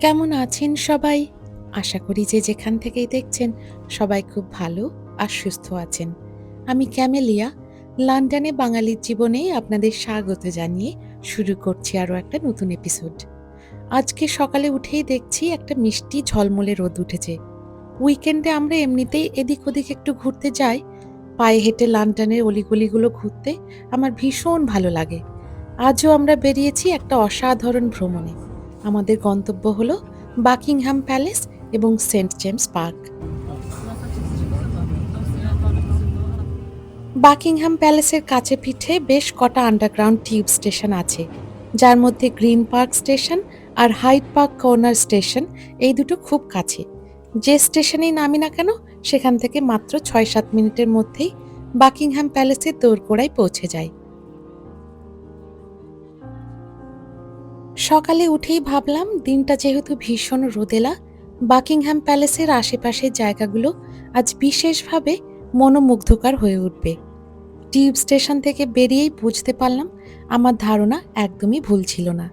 কেমন আছেন সবাই? আশা করি যে যেখান থেকেই দেখছেন সবাই খুব ভালো আর সুস্থ আছেন। আমি ক্যামেলিয়া, লন্ডনে বাঙালির জীবনে আপনাদের স্বাগত জানিয়ে শুরু করছি আরও একটা নতুন এপিসোড। আজকে সকালে উঠেই দেখছি একটা মিষ্টি ঝলমলে রোদ উঠেছে। উইকেন্ডে আমরা এমনিতেই এদিক ওদিক একটু ঘুরতে যাই। পায়ে হেঁটে লন্ডনের অলিগলিগুলো ঘুরতে আমার ভীষণ ভালো লাগে। আজও আমরা বেরিয়েছি একটা অসাধারণ ভ্রমণে। আমাদের গন্তব্য হল বাকিংহাম প্যালেস এবং সেন্ট জেমস পার্ক। বাকিংহাম প্যালেসের কাছে পিঠে বেশ কটা আন্ডারগ্রাউন্ড টিউব স্টেশন আছে, যার মধ্যে গ্রিন পার্ক স্টেশন আর হাইড পার্ক কর্নার স্টেশন এই দুটো খুব কাছে। যে স্টেশনেই নামি না কেন, সেখান থেকে মাত্র ছয় সাত মিনিটের মধ্যেই বাকিংহাম প্যালেসের দোরগোড়ায় পৌঁছে যায়। সকালে উঠেই ভাবলাম, দিনটা যেহেতু ভীষণ রোদেলা, বাকিংহাম প্যালেসের আশেপাশের জায়গাগুলো আজ বিশেষভাবে মনোমুগ্ধকর হয়ে উঠবে। টিউব স্টেশন থেকে বেরিয়েই বুঝতে পারলাম, আমার ধারণা একদমই ভুল ছিল না।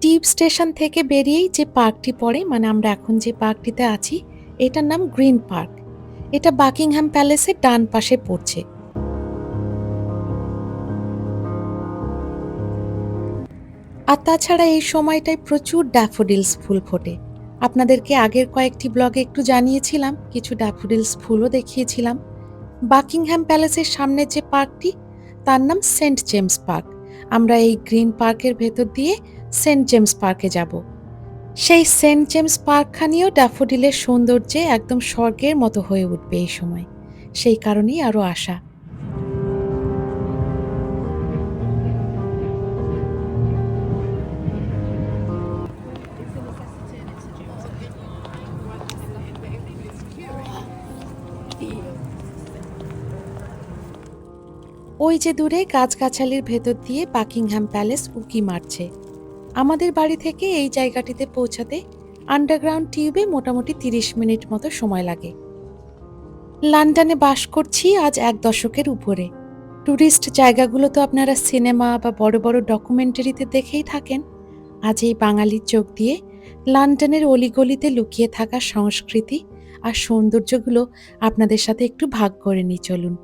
টিউব স্টেশন থেকে বেরিয়েই যে পার্কটি পড়ে মানে আমরা এখন যে পার্কটিতে আছি, এটার নাম গ্রিন পার্ক। এটা বাকিংহাম প্যালেসের ডান পাশে পড়ছে। আর তাছাড়া এই সময়টায় প্রচুর ড্যাফোডিলস ফুল ফোটে। আপনাদেরকে আগের কয়েকটি ব্লগে একটু জানিয়েছিলাম, কিছু ড্যাফোডিলস ফুলও দেখিয়েছিলাম। বাকিংহ্যাম প্যালেসের সামনে যে পার্কটি, তার নাম সেন্ট জেমস পার্ক। আমরা এই গ্রিন পার্কের ভেতর দিয়ে সেন্ট জেমস পার্কে যাব। সেই সেন্ট জেমস পার্কখানিও ড্যাফোডিলের সৌন্দর্যে একদম স্বর্গের মতো হয়ে উঠবে এই সময়। সেই কারণেই আরও আশা। ওই যে দূরে গাছগাছালির ভেতর দিয়ে বাকিংহ্যাম প্যালেস উকি মারছে। আমাদের বাড়ি থেকে এই জায়গাটিতে পৌঁছাতে আন্ডারগ্রাউন্ড টিউবে মোটামুটি তিরিশ মিনিট মতো সময় লাগে। লন্ডনে বাস করছি আজ এক দশকের উপরে। ট্যুরিস্ট জায়গাগুলো তো আপনারা সিনেমা বা বড় বড় ডকুমেন্টারিতে দেখেই থাকেন। আজ এই বাঙালির চোখ দিয়ে লন্ডনের অলিগলিতে লুকিয়ে থাকা সংস্কৃতি আর সৌন্দর্যগুলো আপনাদের সাথে একটু ভাগ করে নিই চলুন।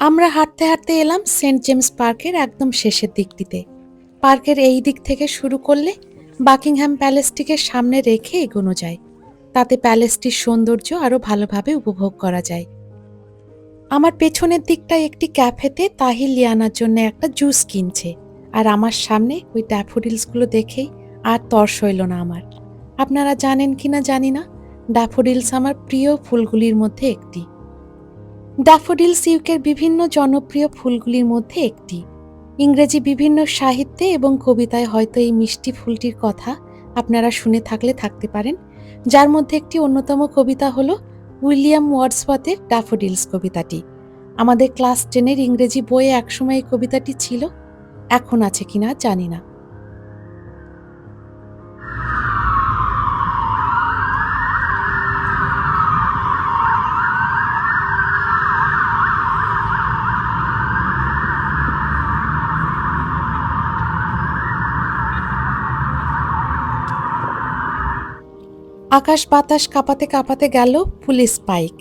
আমরা হাঁটতে হাঁটতে এলাম সেন্ট জেমস পার্কের একদম শেষের দিকটিতে। পার্কের এই দিক থেকে শুরু করলে বাকিংহ্যাম প্যালেসটিকে সামনে রেখে এগোনো যায়। তাতে প্যালেসটির সৌন্দর্য আরও ভালোভাবে উপভোগ করা যায়। আমার পেছনের দিকটায় একটি ক্যাফেতে তাহিল লিয়ানার জন্য একটা জুস কিনছে। আর আমার সামনে ওই ড্যাফোডিলসগুলো দেখেই আর তর্স হইল না আমার। আপনারা জানেন কি না জানি না, ড্যাফোডিলস আমার প্রিয় ফুলগুলির মধ্যে একটি। ড্যাফোডিল সিউকের বিভিন্ন জনপ্রিয় ফুলগুলির মধ্যে একটি। ইংরেজি বিভিন্ন সাহিত্যে এবং কবিতায় হয়তো এই মিষ্টি ফুলটির কথা আপনারা শুনে থাকলে থাকতে পারেন। যার মধ্যে একটি অন্যতম কবিতা হল উইলিয়াম ওয়ার্ডসওয়াথের ড্যাফোডিলস কবিতাটি। আমাদের ক্লাস টেনের ইংরেজি বইয়ে একসময় এই কবিতাটি ছিল। এখন আছে কিনা জানি না। আকাশ বাতাস কাঁপাতে কাঁপাতে গেল পুলিশ পাইক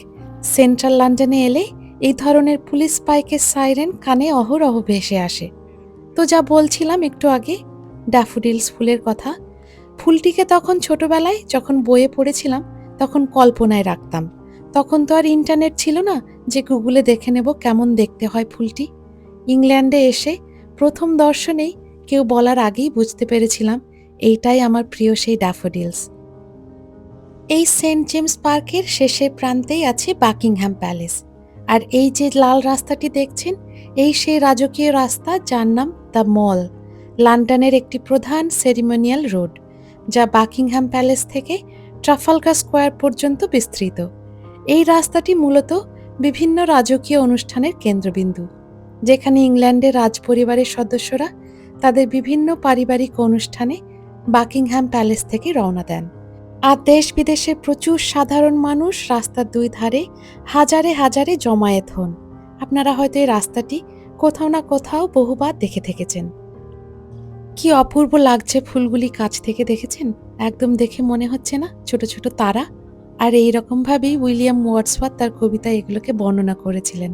সেন্ট্রাল লন্ডনে এলে এই ধরনের পুলিশ পাইকের সাইরেন কানে অহরহ ভেসে আসে। তো যা বলছিলাম একটু আগে ড্যাফোডিলস ফুলের কথা, ফুলটিকে তখন ছোটবেলায় যখন বইয়ে পড়েছিলাম, তখন কল্পনায় রাখতাম। তখন তো আর ইন্টারনেট ছিল না যে গুগলে দেখে নেব কেমন দেখতে হয় ফুলটি। ইংল্যান্ডে এসে প্রথম দর্শনেই কেউ বলার আগেই বুঝতে পেরেছিলাম, এইটাই আমার প্রিয় সেই ড্যাফোডিলস। এই সেন্ট জেমস পার্কের শেষের প্রান্তেই আছে বাকিংহ্যাম প্যালেস। আর এই যে লাল রাস্তাটি দেখছেন, এই সেই রাজকীয় রাস্তা যার নাম দ্য মল, লন্ডনের একটি প্রধান সেরিমোনিয়াল রোড, যা বাকিংহ্যাম প্যালেস থেকে ট্রাফালগার স্কোয়ার পর্যন্ত বিস্তৃত। এই রাস্তাটি মূলত বিভিন্ন রাজকীয় অনুষ্ঠানের কেন্দ্রবিন্দু, যেখানে ইংল্যান্ডের রাজপরিবারের সদস্যরা তাদের বিভিন্ন পারিবারিক অনুষ্ঠানে বাকিংহ্যাম প্যালেস থেকে রওনা দেন। আর দেশ বিদেশে প্রচুর সাধারণ মানুষ রাস্তার দুই ধারে হাজারে হাজারে জমায়েত হন। আপনারা হয়তো এই রাস্তাটি কোথাও না কোথাও বহুবার দেখে থেকেছেন। কি অপূর্ব লাগছে ফুলগুলি কাছ থেকে দেখেছেন? একদম দেখে মনে হচ্ছে না, ছোট ছোট তারা। আর এই রকম ভাবেই উইলিয়াম ওয়ার্ডসওয়ার্থ তার কবিতায় এগুলোকে বর্ণনা করেছিলেন।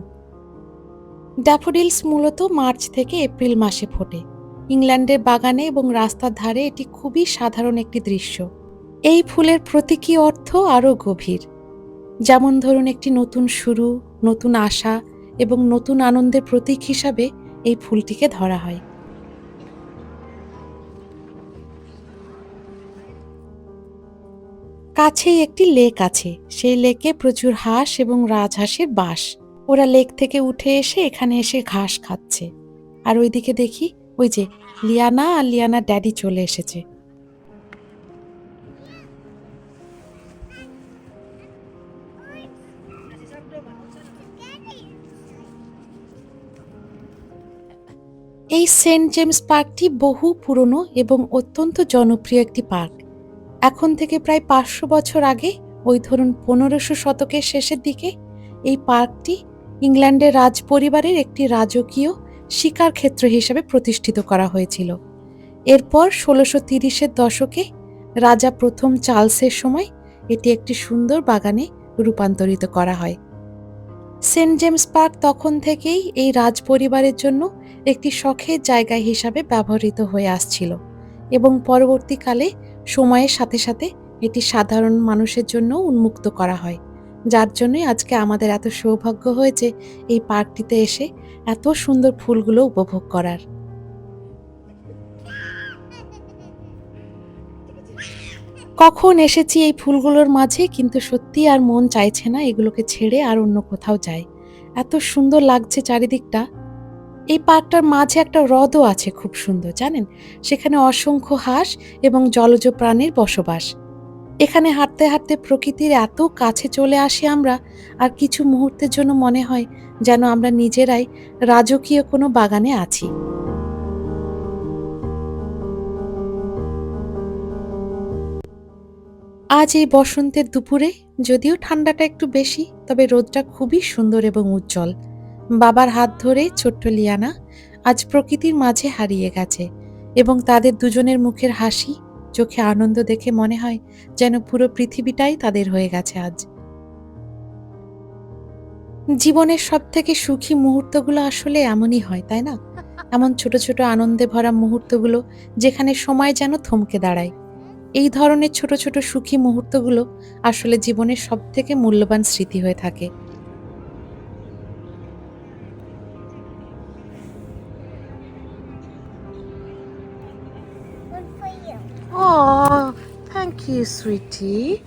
ড্যাফোডিলস মূলত মার্চ থেকে এপ্রিল মাসে ফোটে। ইংল্যান্ডের বাগানে এবং রাস্তার ধারে এটি খুবই সাধারণ একটি দৃশ্য। এই ফুলের প্রতীকী অর্থ আরও গভীর। যেমন ধরুন একটি নতুন শুরু, নতুন আশা এবং নতুন আনন্দের প্রতীক হিসাবে এই ফুলটিকে ধরা হয়। কাছেই একটি লেক আছে। সেই লেকে প্রচুর হাঁস এবং রাজহাঁসের বাস। ওরা লেক থেকে উঠে এসে এখানে এসে ঘাস খাচ্ছে। আর ওইদিকে দেখি ওই যে লিয়ানা আর লিয়ানা ড্যাডি চলে এসেছে। এই সেন্ট জেমস পার্কটি বহু পুরনো এবং অত্যন্ত জনপ্রিয় একটি পার্ক। এখন থেকে প্রায় পাঁচশো বছর আগে, ওই ধরুন পনেরোশো শতকের শেষের দিকে, এই পার্কটি ইংল্যান্ডের রাজ পরিবারের একটি রাজকীয় শিকার ক্ষেত্র হিসেবে প্রতিষ্ঠিত করা হয়েছিল। এরপর ষোলোশো তিরিশের দশকে রাজা প্রথম চার্লসের সময় এটি একটি সুন্দর বাগানে রূপান্তরিত করা হয়। সেন্ট জেমস পার্ক তখন থেকেই এই রাজ পরিবারের জন্য একটি শখের জায়গা হিসাবে ব্যবহৃত হয়ে আসছিল এবং পরবর্তীকালে সময়ের সাথে সাথে এটি সাধারণ মানুষের জন্য উন্মুক্ত করা হয়, যার জন্যই আজকে আমাদের এত সৌভাগ্য হয়েছে এই পার্কটিতে এসে এত সুন্দর ফুলগুলো উপভোগ করার। কখন এসেছি এই ফুলগুলোর মাঝে কিন্তু সত্যি আর মন চাইছে না এগুলোকে ছেড়ে আর অন্য কোথাও যায় এত সুন্দর লাগছে চারিদিকটা এই পার্কটার মাঝে একটা হ্রদও আছে খুব সুন্দর, জানেন? সেখানে অসংখ্য হাঁস এবং জলজ প্রাণীর বসবাস। এখানে হাঁটতে হাঁটতে প্রকৃতির এত কাছে চলে আসি আমরা, আর কিছু মুহূর্তের জন্য মনে হয় যেন আমরা নিজেরাই রাজকীয় কোনো বাগানে আছি। আজ এই বসন্তের দুপুরে, যদিও ঠান্ডাটা একটু বেশি, তবে রোদটা খুবই সুন্দর এবং উজ্জ্বল। বাবার হাত ধরে, ছোট্ট লিয়ানা, আজ প্রকৃতির মাঝে হারিয়ে গেছে এবং তাদের দুজনের মুখের হাসি, চোখে আনন্দ দেখে মনে হয় যেন পুরো পৃথিবীটাই তাদের হয়ে গেছে আজ। জীবনের সব থেকে সুখী মুহূর্তগুলো আসলে এমনই হয়, তাই না? এমন ছোট ছোট আনন্দে ভরা মুহূর্তগুলো যেখানে সময় যেন থমকে দাঁড়ায়। এই ধরনের ছোট ছোট সুখী মুহূর্তগুলো আসলে জীবনের সব থেকে মূল্যবান স্মৃতি হয়ে থাকে। Oh, thank you, sweetie.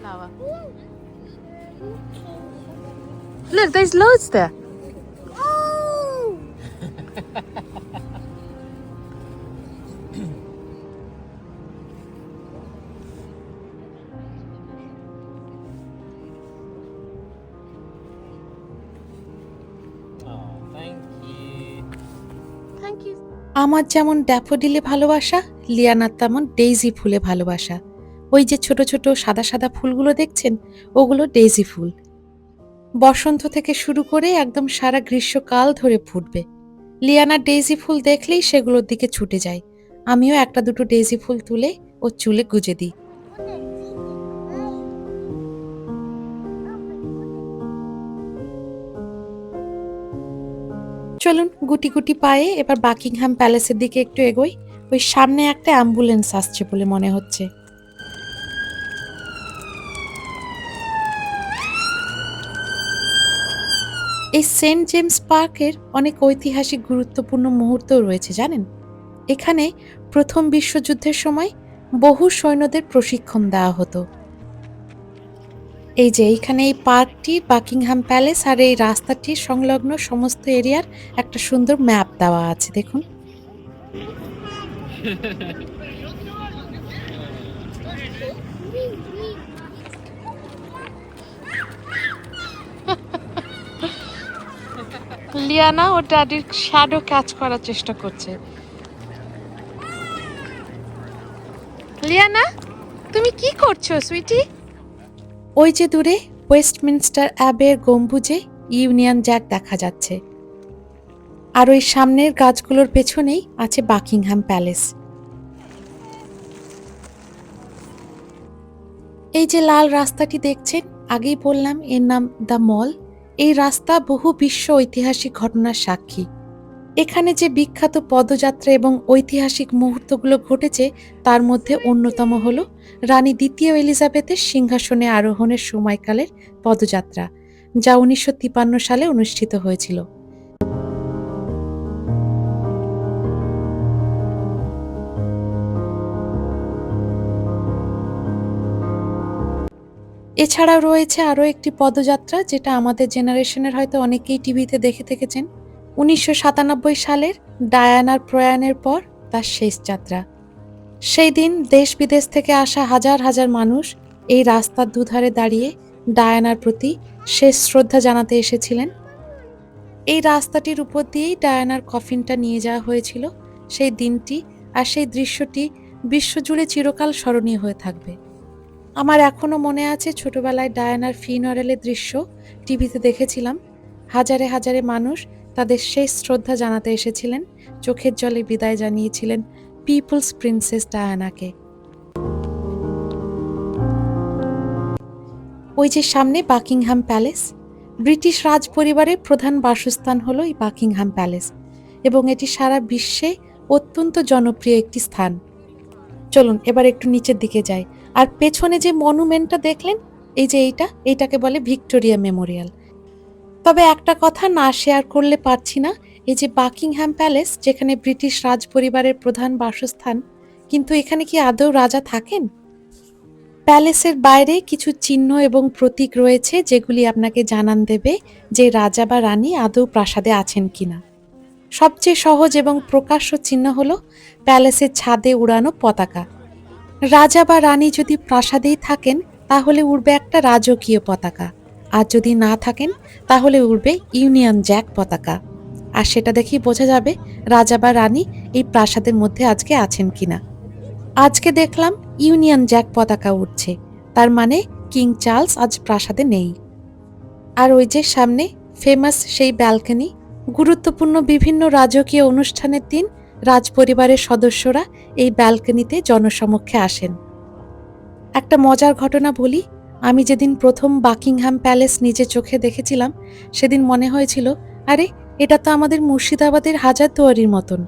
Flower. Look, there's loads there. Oh! আমার যেমন ড্যাফোডিলে ভালোবাসা, লিয়ানার তেমন ডেইজি ফুলে ভালোবাসা। ওই যে ছোট ছোট সাদা সাদা ফুলগুলো দেখছেন, ওগুলো ডেইজি ফুল। বসন্ত থেকে শুরু করে একদম সারা গ্রীষ্মকাল ধরে ফুটবে। লিয়ানার ডেইজি ফুল দেখলেই সেগুলোর দিকে ছুটে যায়। আমিও একটা দুটো ডেইজি ফুল তুলে ও চুলে গুজে দিই। চলুন গুটি গুটি পায়ে এবার বাকিংহাম প্যালেসের দিকে একটু এগোই। ওই সামনে একটা অ্যাম্বুলেন্স আসছে বলে মনে হচ্ছে। এই সেন্ট জেমস পার্কের অনেক ঐতিহাসিক গুরুত্বপূর্ণ মুহূর্তও রয়েছে, জানেন? এখানে প্রথম বিশ্বযুদ্ধের সময় বহু সৈন্যদের প্রশিক্ষণ দেওয়া হতো। এই যে এইখানে এই পার্কটি, বাকিংহাম প্যালেস আর এই রাস্তাটির সংলগ্ন সমস্ত এরিয়ার একটা সুন্দর ম্যাপ দেওয়া আছে, দেখুন। লিয়ানা ও ড্যাডির শ্যাডো ক্যাচ করার চেষ্টা করছে। লিয়ানা, তুমি কি করছ সুইটি ওই যে দূরে ওয়েস্টমিনস্টার অ্যাবের গম্বুজে ইউনিয়ন জ্যাক দেখা যাচ্ছে। আর ওই সামনের গাছগুলোর পেছনেই আছে বাকিংহাম প্যালেস। এই যে লাল রাস্তাটি দেখছেন, আগেই বললাম এর নাম দ্য মল। এই রাস্তা বহু বিশ্ব ঐতিহাসিক ঘটনার সাক্ষী। এখানে যে বিখ্যাত পদযাত্রা এবং ঐতিহাসিক মুহূর্তগুলো ঘটেছে, তার মধ্যে অন্যতম হল রানী দ্বিতীয় এলিজাবেথের সিংহাসনে আরোহণের সময়কালের পদযাত্রা, যা উনিশশো সালে অনুষ্ঠিত হয়েছিল। এছাড়াও রয়েছে আরও একটি পদযাত্রা, যেটা আমাদের জেনারেশনের হয়তো অনেকেই টিভিতে দেখে থেকেছেন। উনিশশো সাতানব্বই সালের ডায়ানার প্রয়াণের পর তার শেষ যাত্রা। সেই দিন দেশ বিদেশ থেকে আসা হাজার হাজার মানুষ এই রাস্তার দুধারে দাঁড়িয়ে ডায়ানার প্রতি শেষ শ্রদ্ধা জানাতে এসেছিলেন। এই রাস্তাটির উপর দিয়েই ডায়ানার কফিনটা নিয়ে যাওয়া হয়েছিল। সেই দিনটি আর সেই দৃশ্যটি বিশ্বজুড়ে চিরকাল স্মরণীয় হয়ে থাকবে। আমার এখনও মনে আছে ছোটবেলায় ডায়ানার ফিনরেলের দৃশ্য টিভিতে দেখেছিলাম। হাজারে হাজারে মানুষ তাদের শেষ শ্রদ্ধা জানাতে এসেছিলেন, চোখের জলে বিদায় জানিয়েছিলেন পিপলস প্রিন্সেস ডায়ানাকে। ওই যে সামনে বাকিংহাম প্যালেস, ব্রিটিশ রাজ পরিবারের প্রধান বাসস্থান হলো এই বাকিংহাম প্যালেস এবং এটি সারা বিশ্বে অত্যন্ত জনপ্রিয় একটি স্থান। চলুন, এবার একটু নিচের দিকে যাই। আর পেছনে যে মনুমেন্টটা দেখলেন, এই যে এইটা, এইটাকে বলে ভিক্টোরিয়া মেমোরিয়াল। তবে একটা কথা না শেয়ার করলে পারছি না, এই যে বাকিংহ্যাম প্যালেস যেখানে ব্রিটিশ রাজ পরিবারের প্রধান বাসস্থান, কিন্তু এখানে কি আদৌ রাজা থাকেন? প্যালেসের বাইরে কিছু চিহ্ন এবং প্রতীক রয়েছে যেগুলি আপনাকে জানান দেবে যে রাজা বা রানী আদৌ প্রাসাদে আছেন কিনা। সবচেয়ে সহজ এবং প্রকাশ্য চিহ্ন হলো প্যালেসের ছাদে উড়ানো পতাকা। রাজা বা রানী যদি প্রাসাদেই থাকেন, তাহলে উড়বে একটা রাজকীয় পতাকা। আর যদি না থাকেন, তাহলে উড়বে ইউনিয়ন জ্যাক পতাকা। আর সেটা দেখেই বোঝা যাবে রাজা বা রানী এই প্রাসাদের মধ্যে আজকে আছেন কিনা। আজকে দেখলাম ইউনিয়ন জ্যাক পতাকা উঠছে তার মানে কিং চার্লস আজ প্রাসাদে নেই। আর ওই যে সামনে ফেমাস সেই ব্যালকনি, গুরুত্বপূর্ণ বিভিন্ন রাজকীয় অনুষ্ঠানের দিন রাজপরিবারের সদস্যরা এই ব্যালকনিতে জনসমক্ষে আসেন। একটা মজার ঘটনা বলি আমি যেদিন প্রথম বাকিংহাম প্যালেস নিজে চোখে দেখেছিলাম, সেদিন মনে হয়েছিল, আরে, এটা তো আমাদের মুর্শিদাবাদের হাজারদুয়ারির মতন।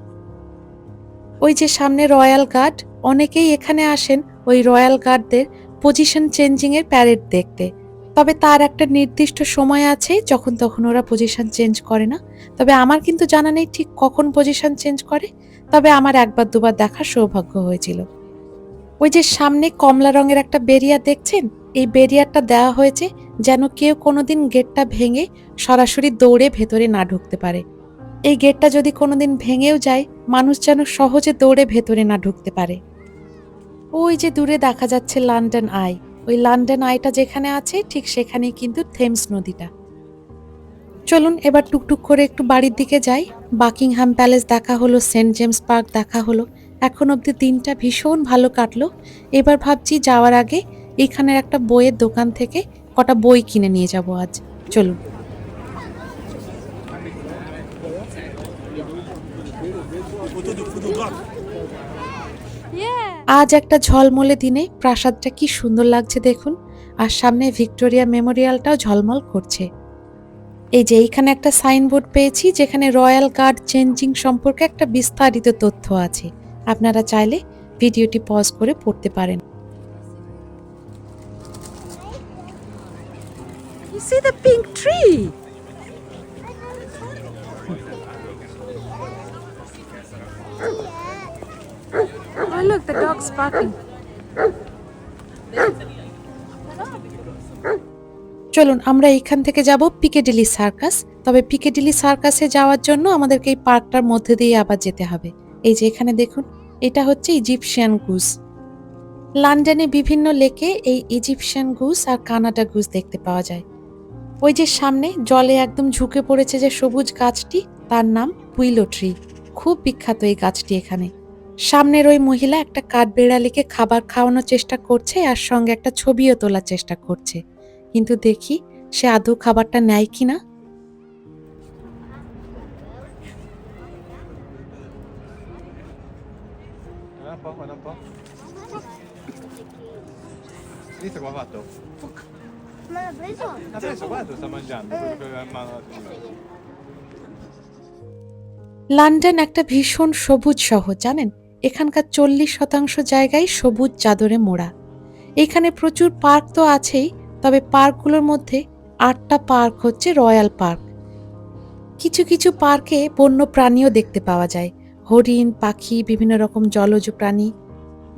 ওই যে সামনে রয়্যাল গার্ড, অনেকেই এখানে আসেন ওই রয়্যাল গার্ডদের পজিশন চেঞ্জিংয়ের প্যারেড দেখতে। তবে তার একটা নির্দিষ্ট সময় আছে যখন তখন ওরা পজিশন চেঞ্জ করে না। তবে আমার কিন্তু জানা নেই ঠিক কখন পজিশন চেঞ্জ করে, তবে আমার একবার দুবার দেখার সৌভাগ্য হয়েছিল। ওই যে সামনে কমলা রঙের একটা বেরিয়ার দেখছেন? এই বেরিয়ারটা দেওয়া হয়েছে যেন কেউ কোনোদিন গেটটা ভেঙে সরাসরি দৌড়ে ভেতরে না ঢুকতে পারে। এই গেটটা যদি কোনোদিন ভেঙেও যায়, মানুষ যেন সহজে দৌড়ে ভেতরে না ঢুকতে পারে। ওই যে দূরে দেখা যাচ্ছে লন্ডন আই ওই লন্ডন আইটা যেখানে আছে, ঠিক সেখানেই কিন্তু থেমস নদীটা। চলুন এবার টুকটুক করে একটু বাড়ির দিকে যাই। বাকিংহাম প্যালেস দেখা হলো সেন্ট জেমস পার্ক দেখা হলো। এখন অবধি দিনটা ভীষণ ভালো কাটলো। এবার ভাবছি যাওয়ার আগে এখানের একটা বইয়ের দোকান থেকে কটা বই কিনে নিয়ে যাব আজ। চলুন। আজ একটা ঝলমলে দিনে প্রাসাদটা কি সুন্দর লাগছে দেখুন, আর সামনে ভিক্টোরিয়া মেমোরিয়ালটাও ঝলমল করছে। এই যে এইখানে একটা সাইনবোর্ড পেয়েছি, যেখানে রয়্যাল গার্ড চেঞ্জিং সম্পর্কে একটা বিস্তারিত তথ্য আছে। আপনারা চাইলে ভিডিওটি পজ করে পড়তে পারেন। See the pink tree? Oh, look, the dog's barking. চলুন আমরা এইখান থেকে যাব পিকেডিলি সার্কাস তবে পিকেডিলি সার্কাসে যাওয়ার জন্য আমাদেরকে এই পার্কটার মধ্যে দিয়ে আবার যেতে হবে এই যে এখানে দেখুন এটা হচ্ছে ইজিপশিয়ান গুস লন্ডনে বিভিন্ন লেকে এই ইজিপশিয়ান গুস আর কানাডা গুস দেখতে পাওয়া যায় ওই যে সামনে জলে একদম ঝুঁকে পড়েছে যে সবুজ গাছটি, তার নাম পুইলো ট্রি খুব বিখ্যাত এই গাছটি এখানে সামনের ওই মহিলা একটা কাঠ কাঠবেড়ালিকে খাবার খাওয়ানোর চেষ্টা করছে আর সঙ্গে একটা ছবিও তোলার চেষ্টা করছে কিন্তু দেখি সে আদৌ খাবারটা নেয় po'. Visto come ha fatto? Ma l'ha preso? Guarda, sta mangiando quello che London একটা ভীষণ সবুজ শহর জানেন? এখানকার চল্লিশ শতাংশ জায়গায় সবুজ চাদরে মোড়া। এখানে প্রচুর পার্ক তো আছেই তবে পার্কগুলোর মধ্যে আটটা পার্ক হচ্ছে রয়্যাল পার্ক। কিছু কিছু পার্কে বন্য প্রাণীও দেখতে পাওয়া যায়। হরিণ পাখি বিভিন্ন রকম জলজ প্রাণী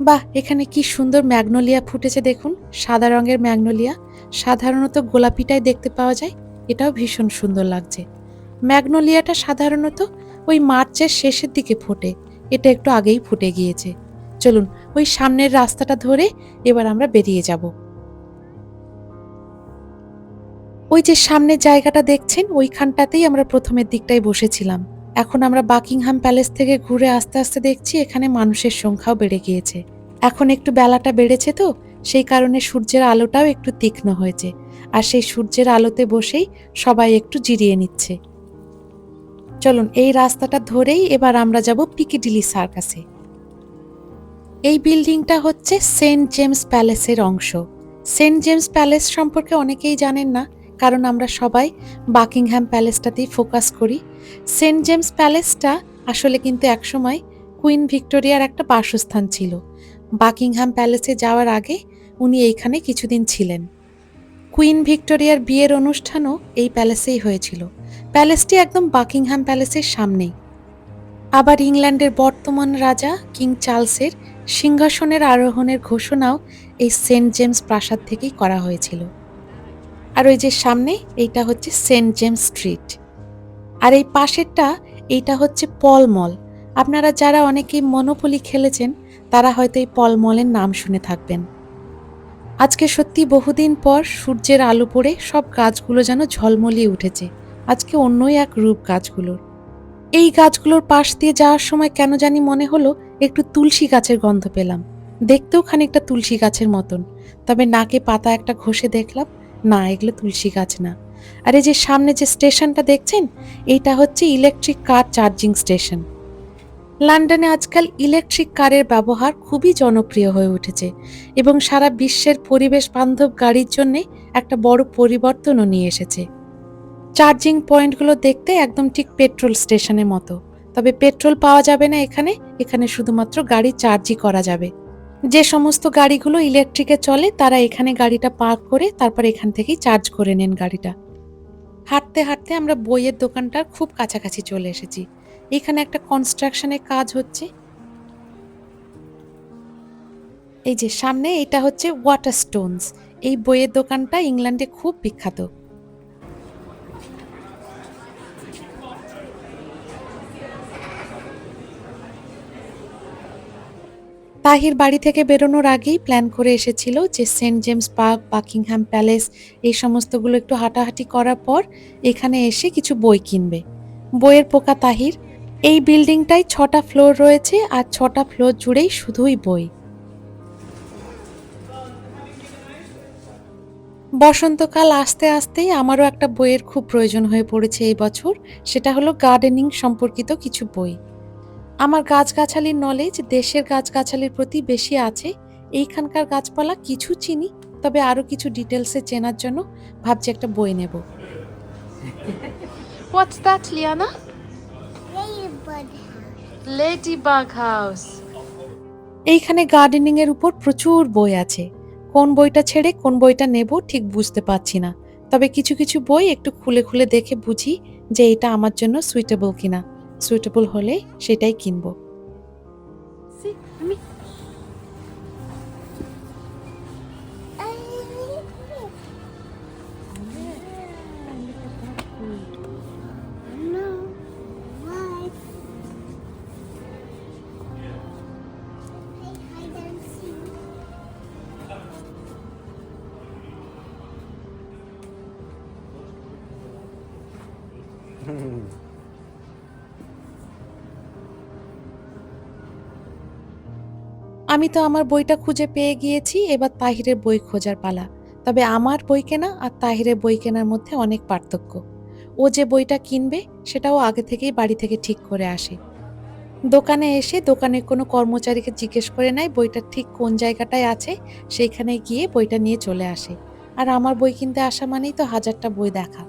বাহ, এখানে কি সুন্দর ম্যাগনোলিয়া ফুটেছে দেখুন। সাদা রঙের ম্যাগনোলিয়া, সাধারণত গোলাপিটাই দেখতে পাওয়া যায়। এটাও ভীষণ সুন্দর লাগছে। ম্যাগনোলিয়াটা সাধারণত ওই মার্চের শেষের দিকে ফোটে। এটা একটু আগেই ফুটে গিয়েছে। চলুন, ওই সামনের রাস্তাটা ধরে এবার আমরা বেরিয়ে যাব। ওই যে সামনের জায়গাটা দেখছেন, ওইখানটাতেই আমরা প্রথমের দিকটাই বসেছিলাম। এখন আমরা বাকিংহাম প্যালেস থেকে ঘুরে আস্তে আস্তে দেখছি এখানে মানুষের সংখ্যাও বেড়ে গিয়েছে। এখন একটু বেলাটা বেড়েছে তো, সেই কারণে সূর্যের আলোটাও একটু তীক্ষ্ণ হয়েছে। আর সেই সূর্যের আলোতে বসেই সবাই একটু জিরিয়ে নিচ্ছে। চলুন, এই রাস্তাটা ধরেই এবার আমরা যাব পিকিডিলি সার্কাসে। এই বিল্ডিংটা হচ্ছে সেন্ট জেমস প্যালেসের অংশ। সেন্ট জেমস প্যালেস সম্পর্কে অনেকেই জানেন না কারণ আমরা সবাই বাকিংহ্যাম প্যালেসটাতেই ফোকাস করি। সেন্ট জেমস প্যালেসটা আসলে কিন্তু একসময় কুইন ভিক্টোরিয়ার একটা বাসস্থান ছিল। বাকিংহাম প্যালেসে যাওয়ার আগে উনি এইখানে কিছুদিন ছিলেন। কুইন ভিক্টোরিয়ার বিয়ের অনুষ্ঠানও এই প্যালেসেই হয়েছিল। প্যালেসটি একদম বাকিংহাম প্যালেসের সামনেই। আবার ইংল্যান্ডের বর্তমান রাজা কিং চার্লসের সিংহাসনের আরোহণের ঘোষণাও এই সেন্ট জেমস প্রাসাদ থেকেই করা হয়েছিল। আর ওই যে সামনে এইটা হচ্ছে সেন্ট জেমস স্ট্রিট। আর এই পাশেরটা এইটা হচ্ছে পল মল। আপনারা যারা অনেকেই মনোপলি খেলেছেন, তারা হয়তো এই পল মলের নাম শুনে থাকবেন। আজকে সত্যি বহুদিন পর সূর্যের আলো পড়ে সব গাছগুলো যেন ঝলমলিয়ে উঠেছে। আজকে অন্যই এক রূপ গাছগুলোর। এই গাছগুলোর পাশ দিয়ে যাওয়ার সময় কেন জানি মনে হলো একটু তুলসী গাছের গন্ধ পেলাম। দেখতেও খানিকটা তুলসী গাছের মতন। তবে নাকে পাতা একটা ঘষে দেখলাম না, এগুলো তুলসী গাছ না। আর এই যে সামনে যে স্টেশনটা দেখছেন এইটা হচ্ছে ইলেকট্রিক কার চার্জিং স্টেশন লন্ডনে আজকাল ইলেকট্রিক কারের ব্যবহার খুবই জনপ্রিয় হয়ে উঠেছে এবং সারা বিশ্বের পরিবেশ বান্ধব গাড়ির জন্যে একটা বড় পরিবর্তনও নিয়ে এসেছে। চার্জিং পয়েন্টগুলো দেখতে একদম ঠিক পেট্রোল স্টেশনের মতো। তবে পেট্রোল পাওয়া যাবে না এখানে এখানে শুধুমাত্র গাড়ি চার্জই করা যাবে। যে সমস্ত গাড়িগুলো ইলেকট্রিকে চলে, তারা এখানে গাড়িটা পার্ক করে, তারপর এখান থেকেই চার্জ করে নেন গাড়িটা। হাঁটতে হাঁটতে আমরা বইয়ের দোকানটার খুব কাছাকাছি চলে এসেছি। এখানে একটা কনস্ট্রাকশনের কাজ হচ্ছে। এই যে সামনে এটা হচ্ছে ওয়াটার স্টোনস এই বইয়ের দোকানটা ইংল্যান্ডে খুব বিখ্যাত। তাহির বাড়ি থেকে বেরোনোর আগেই প্ল্যান করে এসেছিল যে Saint James Park Buckingham Palace এই সমস্তগুলো একটু হাঁটাহাঁটি করার পর এখানে এসে কিছু বই কিনবে। বইয়ের পোকা তাহির। এই বিল্ডিংটায় ছটা ফ্লোর রয়েছে আর ছটা ফ্লোর জুড়েই শুধুই বই। বসন্তকাল আসতে আসতেই আমারও একটা বইয়ের খুব প্রয়োজন হয়ে পড়েছে এই বছর। সেটা হলো গার্ডেনিং সম্পর্কিত কিছু বই। আমার গাছগাছালির নলেজ দেশের গাছগাছালির প্রতি বেশি আছে এইখানকার গাছপালা কিছু চিনি তবে আরও কিছু ডিটেলসে চেনার জন্য ভাবছি একটা বই নেব What's that, Liana? Ladybug. Ladybug House. এইখানে গার্ডেনিং এর উপর প্রচুর বই আছে কোন বইটা ছেড়ে কোন বইটা নেব ঠিক বুঝতে পারছি না তবে কিছু কিছু বই একটু খুলে খুলে দেখে বুঝি যে এটা আমার জন্য সুইটেবল কিনা সুইটেবল হলে সেটাই কিনবো। আমি তো আমার বইটা খুঁজে পেয়ে গিয়েছি, এবার তাহিরের বই খোঁজার পালা। তবে আমার বই কেনা আর তাহিরের বই কেনার মধ্যে অনেক পার্থক্য। ও যে বইটা কিনবে, সেটাও আগে থেকেই বাড়ি থেকে ঠিক করে আসে। দোকানে এসে দোকানের কোনো কর্মচারীকে জিজ্ঞেস করে নেয় বইটা ঠিক কোন জায়গাটায় আছে, সেইখানে গিয়ে বইটা নিয়ে চলে আসে। আর আমার বই কিনতে আসা মানেই তো হাজারটা বই দেখা।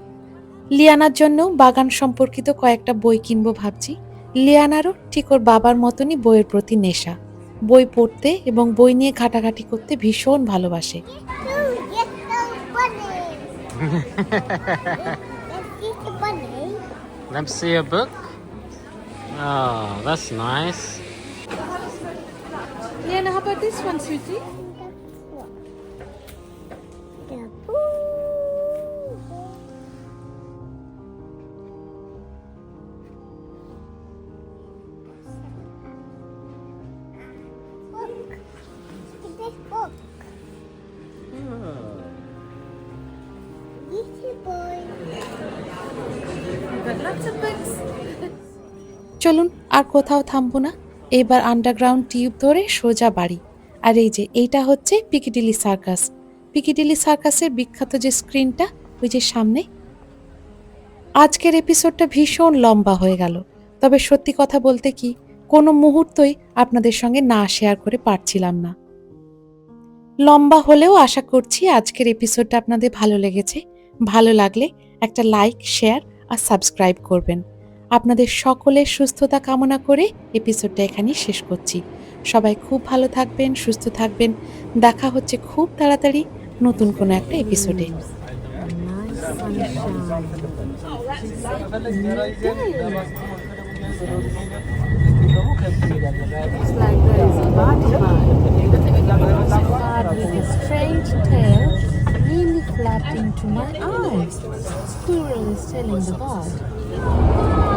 লিয়ানার জন্য বাগান সম্পর্কিত কয়েকটা বই কিনবো ভাবছি। লিয়ানারও ঠিক ওর বাবার মতনই বইয়ের প্রতি নেশা। বই পড়তে এবং বই নিয়ে ঘাটাঘাটি করতে ভীষণ ভালোবাসে. Let's see a book. Oh, that's nice. Yeah, and how about this one, sweetie? চলুন, আর কোথাও থামবো না। এবার আন্ডারগ্রাউন্ড টিউব ধরে সোজা বাড়ি। আর এই যে, এইটা হচ্ছে পিকিডিলি সার্কাস পিকিডিলি সার্কাসের বিখ্যাত যে স্ক্রিনটা ওই যে সামনে। আজকের এপিসোডটা ভীষণ লম্বা হয়ে গেল। তবে সত্যি কথা বলতে কি, কোনো মুহূর্তই আপনাদের সঙ্গে না শেয়ার করে পারছিলাম না। লম্বা হলেও আশা করছি আজকের এপিসোডটা আপনাদের ভালো লেগেছে। ভালো লাগলে একটা লাইক শেয়ার আর সাবস্ক্রাইব করবেন। আপনাদের সকলের সুস্থতা কামনা করে এপিসোডটা এখানেই শেষ করছি। সবাই খুব ভালো থাকবেন, সুস্থ থাকবেন। দেখা হচ্ছে খুব তাড়াতাড়ি নতুন কোনো একটা এপিসোডে। Strange nearly flapped into my eyes. Squirrel is telling the bird.